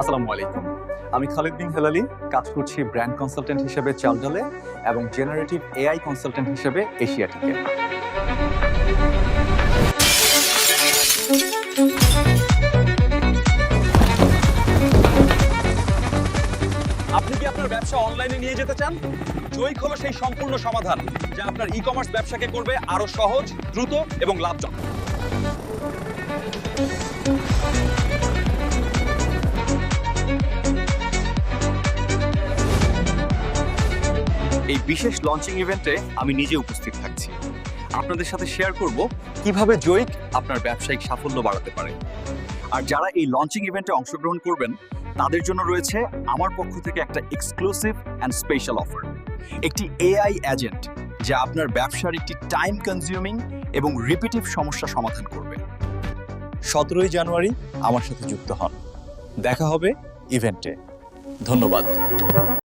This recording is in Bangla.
আসসালামু আলাইকুম। আমি খালিদ বিন হেলালি, কাজ করছি ব্র্যান্ড কনসালটেন্ট হিসেবে চালডালে এবং জেনারেটিভ এআই কনসালটেন্ট হিসেবে এশিয়াটিকে। আপনি কি আপনার ব্যবসা অনলাইনে নিয়ে যেতে চান? জৈক হলো সেই সম্পূর্ণ সমাধান, যা আপনার ই কমার্স ব্যবসাকে করবে আরও সহজ, দ্রুত এবং লাভজনক। এই বিশেষ লঞ্চিং ইভেন্টে আমি নিজে উপস্থিত থাকছি। আপনাদের সাথে শেয়ার করব কীভাবে জৈক আপনার ব্যবসায়িক সাফল্য বাড়াতে পারে। আর যারা এই লঞ্চিং ইভেন্টে অংশগ্রহণ করবেন, তাদের জন্য রয়েছে আমার পক্ষ থেকে একটা এক্সক্লুসিভ অ্যান্ড স্পেশাল অফার একটি এআই এজেন্ট যা আপনার ব্যবসার একটি টাইম কনজিউমিং এবং রিপিটিভ সমস্যা সমাধান করবে। সতেরোই জানুয়ারি আমার সাথে যুক্ত হন। দেখা হবে ইভেন্টে ধন্যবাদ।